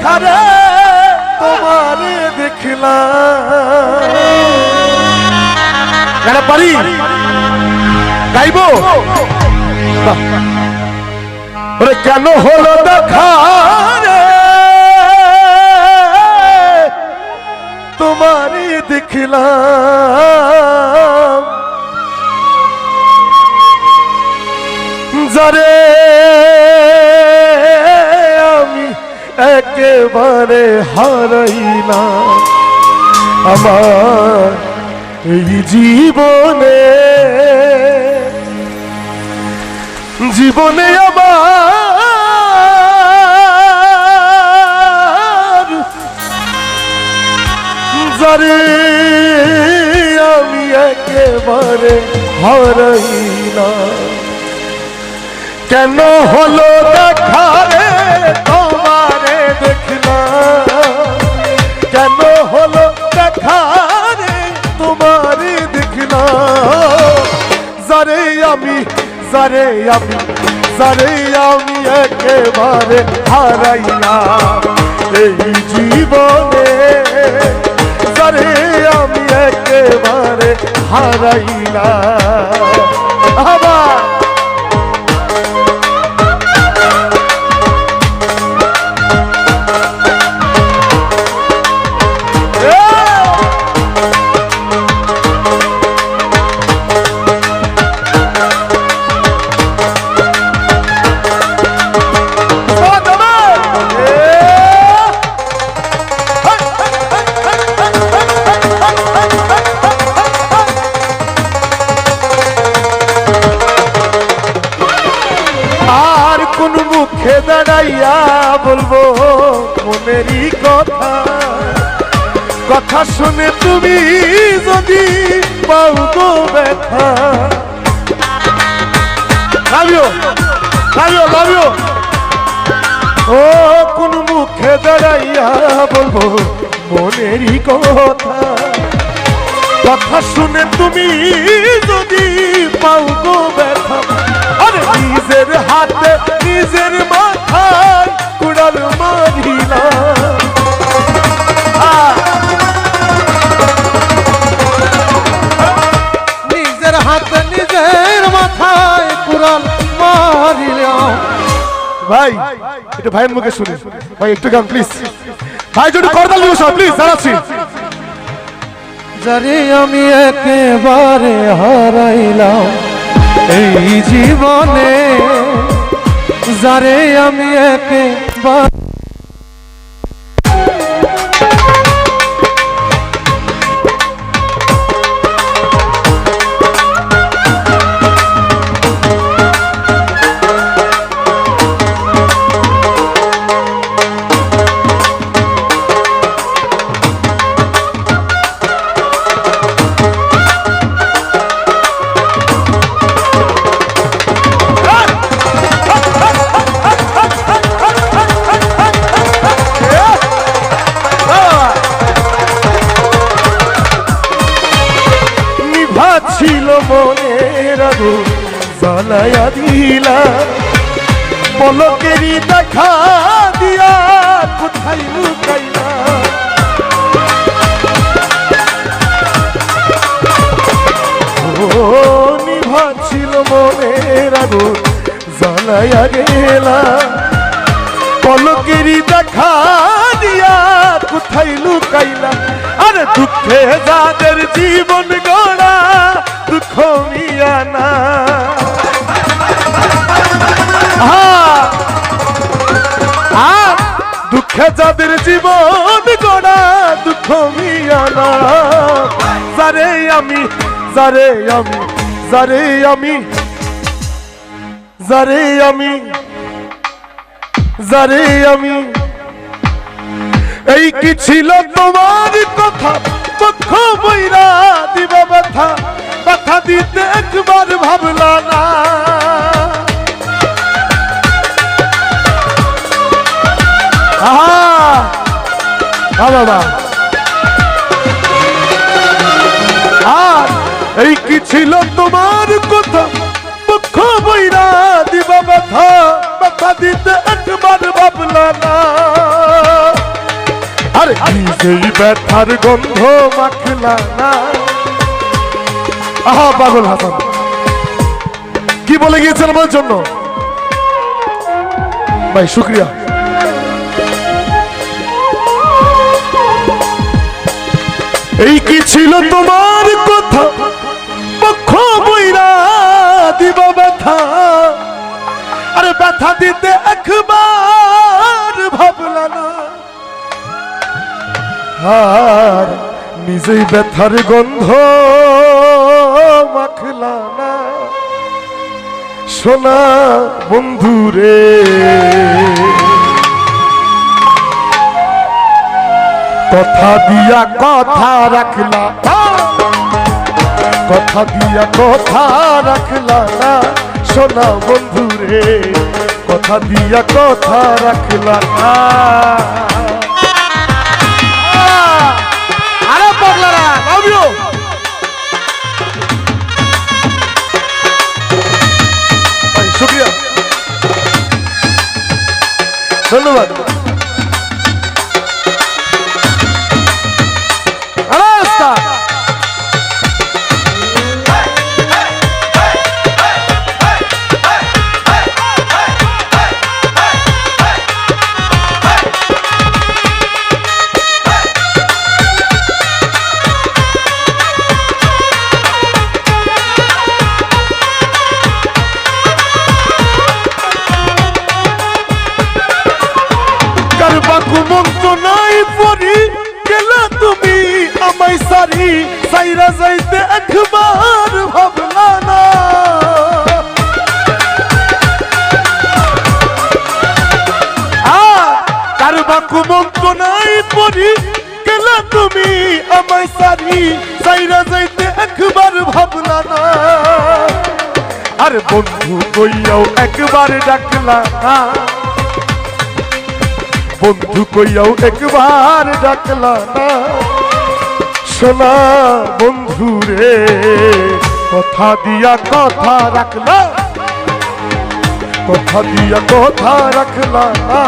দেখারে তোমারে দেখলাম। পারি গাইবো। কেন হলো দেখারে? তোমারে দেখলাম। যারে একেবারে হারাইলাম আমার এই জীবনে জীবনে আমার যারে আমি একেবারে হারাইলাম কেন হলো দেখারে তোমারে কেন হলো দেখারে তোমারে দেখলাম যারে আমি যারে আমি যারে আমি একেবারে হারাইলাম এই জীবনে, যারে আমি একেবারে হারাইলাম কোন মুখে দাঁড়াইয়া বলব মনেরই কথা। কথা শুনে তুমি যদি পাও গো ব্যথা। ও, কোন মুখে দাঁড়াইয়া বলব মনেরই কথা। কথা শুনে তুমি যদি পাও গো ব্যথা। নিজের হাতে নিজের মাথায় কুড়াল মারিলাম আহ, নিজের হাতে নিজের মাথায় কুড়াল মারিলাম ভাই একটু ভাইয়ের মুখে শুনি। ভাই একটু গান প্লিজ ভাই যদি করতাল দিবস প্লিজ জানাচ্ছি যারে আমি একেবারে হারাইলাম। এই জীবনে যারে আমি একেবারে জ্বালায়া দিলা। পলকেরই দেখা দিয়া কোথায় লুকাইলা। ও নিভা মনের আগুন জ্বালায়া গেলা। পলকেরই দেখা দিয়া কোথায় লুকাইলা। আরে দুঃখে যাদের জীবন গড়া আমি, যারে আমি যারে আমি যারে আমি যারে আমি। এই কি ছিল তোমার কথা? পক্ষ বইরা দিবা ব্যথা ব্যথা দিতে একবার ভাবলা না। বাবা। এই কি ছিল তোমার কথা? পক্ষ বইরা দিবা ব্যথা ব্যথা দিতে একবার ভাবলা না। আর কি সেই ব্যথার গন্ধ মাখলা না। আহা, পাগল হাসান। কি বলে গিয়েছেন আমার জন্য? ভাই, শুক্রিয়া। এই কি ছিল তোমার ব্যথা দিতে একবার ভাবলা না। আর নিজেই ব্যথার গন্ধ মাখলা না। সোনা বন্ধুরে কথা দিয়া কথা রাখলা কথা দিয়া কথা রাখলা না। সোনা বন্ধুরে কথা দিয়া কথা রাখলা না। আরে পাগলারা লাভ শুক্রিয়া। ধন্যবাদ। কারবাকু মন্ত নাই পরি। গেলা তুমি আমায় সারি। সাইরা যাইতে একবার ভাবলা না। আর বন্ধু কইয়াও একবার ডাকলা না। বন্ধু কইয়াও একবার ডাকলা না। সোনা বন্ধু রে, কথা দিয়া কথা রাখলা। কথা দিয়া কথা রাখলা না।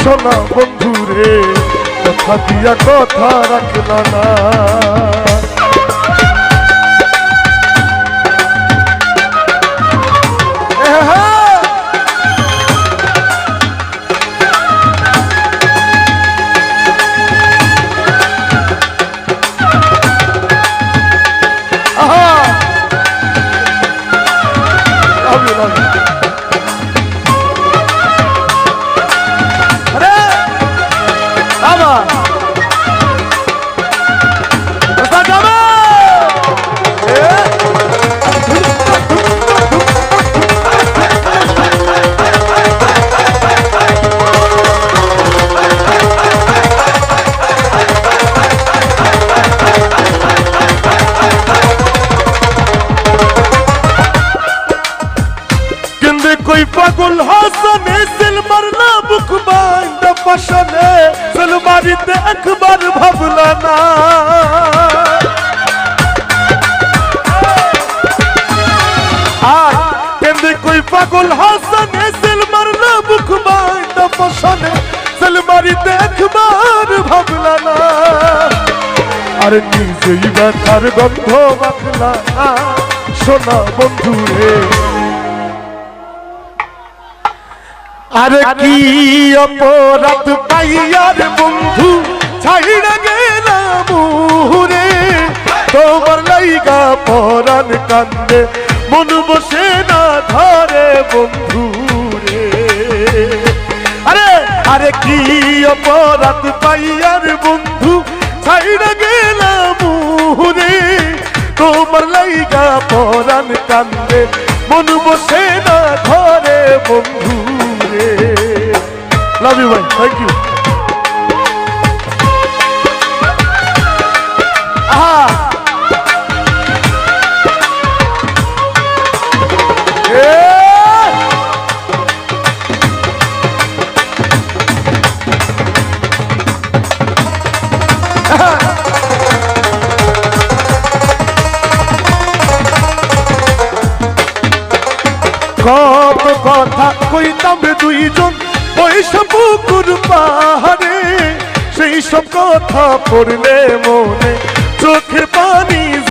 সোনা বন্ধু রে কথা দিয়া কথা রাখলা না! Love you, love you. কই পাগল হাসানে সেল মারলা বুক বান্ধ পাশনে সেল মারিতে একবার ভাবলা না। আর তেমনি কই পাগল হাসানে সেল মারলা বুক বান্ধ পাশনে সেল মারিতে একবার ভাবলা না। আর নিজেই ব্যথার গন্ধ মাখলা সোনা বন্ধু রে আরে কি অপরাধ পাইয়ার বন্ধু? ছাইড়া গেলাম রে তোমার লাইগা পরাণ কান্দে, মন বসে না ধরে বন্ধু রে আরে আরে কি অপরাধ পাইয়ার বন্ধু? ছাইড়া গেলাম রে তোমার লাইগা পরাণ কান্দে, মন বসে না ধরে বন্ধু। লাভ ইউ ভাই থ্যাংক ইউ আহা এ! কত কথা কইতাম রে দুইজন ওইসব পুকুর পাহাড়ে সেই সব কথা পড়লে মনে চোখে পানি